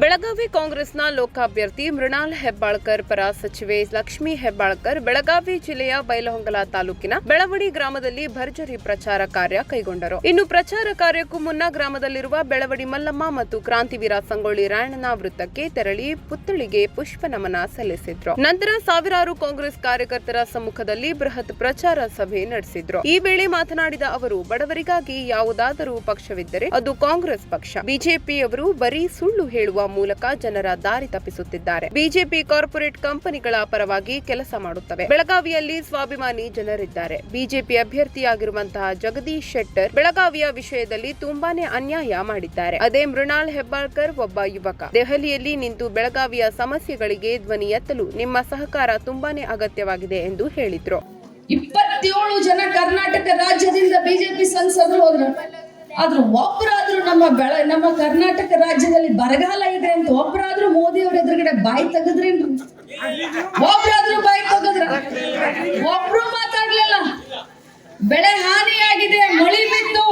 ಬೆಳಗಾವಿ ಕಾಂಗ್ರೆಸ್ನ ಲೋಕಾಭ್ಯರ್ಥಿ ಮೃಣಾಲ್ ಹೆಬ್ಬಾಳ್ಕರ್ ಪರ ಸಚಿವೆ ಲಕ್ಷ್ಮೀ ಹೆಬ್ಬಾಳ್ಕರ್ ಬೆಳಗಾವಿ ಜಿಲ್ಲೆಯ ಬೈಲಹೊಂಗಲ ತಾಲೂಕಿನ ಬೆಳವಡಿ ಗ್ರಾಮದಲ್ಲಿ ಭರ್ಜರಿ ಪ್ರಚಾರ ಕಾರ್ಯ ಕೈಗೊಂಡರು. ಇನ್ನು ಪ್ರಚಾರ ಕಾರ್ಯಕ್ಕೂ ಮುನ್ನ ಗ್ರಾಮದಲ್ಲಿರುವ ಬೆಳವಡಿ ಮಲ್ಲಮ್ಮ ಮತ್ತು ಕ್ರಾಂತಿವೀರ ಸಂಗೊಳ್ಳಿ ರಾಯಣ್ಣನ ವೃತ್ತಕ್ಕೆ ತೆರಳಿ ಪುತ್ಥಳಿಗೆ ಪುಷ್ಪ ನಮನ ಸಲ್ಲಿಸಿದ್ರು. ನಂತರ ಸಾವಿರಾರು ಕಾಂಗ್ರೆಸ್ ಕಾರ್ಯಕರ್ತರ ಸಮ್ಮುಖದಲ್ಲಿ ಬೃಹತ್ ಪ್ರಚಾರ ಸಭೆ ನಡೆಸಿದ್ರು. ಈ ವೇಳೆ ಮಾತನಾಡಿದ ಅವರು, ಬಡವರಿಗಾಗಿ ಯಾವುದಾದರೂ ಪಕ್ಷವಿದ್ದರೆ ಅದು ಕಾಂಗ್ರೆಸ್ ಪಕ್ಷ. ಬಿಜೆಪಿಯವರು ಬರೀ ಸುಳ್ಳು ಹೇಳುವ ಮೂಲಕ ಜನರ ದಾರಿ ತಪ್ಪಿಸುತ್ತಿದ್ದಾರೆ. ಬಿಜೆಪಿ ಕಾರ್ಪೊರೇಟ್ ಕಂಪನಿಗಳ ಪರವಾಗಿ ಕೆಲಸ ಮಾಡುತ್ತವೆ. ಬೆಳಗಾವಿಯಲ್ಲಿ ಸ್ವಾಭಿಮಾನಿ ಜನರಿದ್ದಾರೆ. ಬಿಜೆಪಿ ಅಭ್ಯರ್ಥಿಯಾಗಿರುವಂತಹ ಜಗದೀಶ್ ಶೆಟ್ಟರ್ ಬೆಳಗಾವಿಯ ವಿಷಯದಲ್ಲಿ ತುಂಬಾನೇ ಅನ್ಯಾಯ ಮಾಡಿದ್ದಾರೆ. ಅದೇ ಮೃಣಾಲ್ ಹೆಬ್ಬಾಳ್ಕರ್ ಒಬ್ಬ ಯುವಕ. ದೆಹಲಿಯಲ್ಲಿ ನಿಂತು ಬೆಳಗಾವಿಯ ಸಮಸ್ಯೆಗಳಿಗೆ ಧ್ವನಿ ಎತ್ತಲು ನಿಮ್ಮ ಸಹಕಾರ ತುಂಬಾನೇ ಅಗತ್ಯವಾಗಿದೆ ಎಂದು ಹೇಳಿದ್ರು. ಇಪ್ಪತ್ತೇಳು ಜನ ಕರ್ನಾಟಕ ರಾಜ್ಯದಿಂದ ಬಿಜೆಪಿ ಸಂಸದರು ಹೋದ್ರು. ಆದ್ರೂ ಒಬ್ಬರಾದ್ರೂ ನಮ್ಮ ಬೆಳ, ನಮ್ಮ ಕರ್ನಾಟಕ ರಾಜ್ಯದಲ್ಲಿ ಬರಗಾಲ ಬಾಯಿ ತೆಗದ್ರಿ ಒಬ್ರಾದ್ರೂ ಬಾಯಿ ತೆಗದ್ರ? ಒಬ್ರು ಮಾತಾಡ್ಲಿಲ್ಲ. ಬೆಳೆ ಹಾನಿಯಾಗಿದೆ, ಮಳಿ ಬಿತ್ತು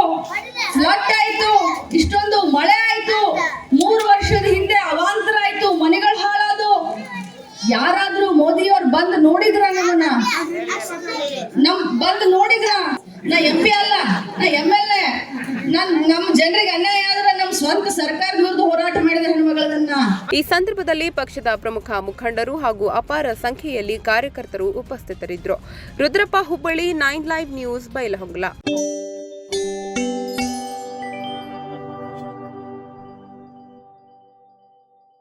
ಫ್ಲಡ್ ಆಯ್ತು, ಇಷ್ಟೊಂದು ಮಳೆ ಆಯ್ತು, ಮೂರು ವರ್ಷದ ಹಿಂದೆ ಅವಾಂತರ ಆಯ್ತು, ಮನೆಗಳು ಹಾಳಾದು ಯಾರಾದ್ರೂ ಮೋದಿಯವ್ರು ಬಂದು ನೋಡಿದ್ರ ನಮ್ಮನ್ನ? ನಮ್ ಬಂದು ನೋಡಿದ್ರ? ನಾ ಎಂ ಪಿ ಅಲ್ಲ, ನಾ ಎಂ ಎಲ್ ಎ. ನನ್ ನಮ್ ಜನರಿಗೆ ಅನ್ಯಾಯ ಆದ್ರೆ ನಮ್ ಸ್ವಂತ ಸರ್ಕಾರದ ಈ ಸಂದರ್ಭದಲ್ಲಿ ಪಕ್ಷದ ಪ್ರಮುಖ ಮುಖಂಡರು ಹಾಗೂ ಅಪಾರ ಸಂಖ್ಯೆಯಲ್ಲಿ ಕಾರ್ಯಕರ್ತರು ಉಪಸ್ಥಿತರಿದ್ದರು. Rudrappa Hubballi, nine live news, Bailhongal.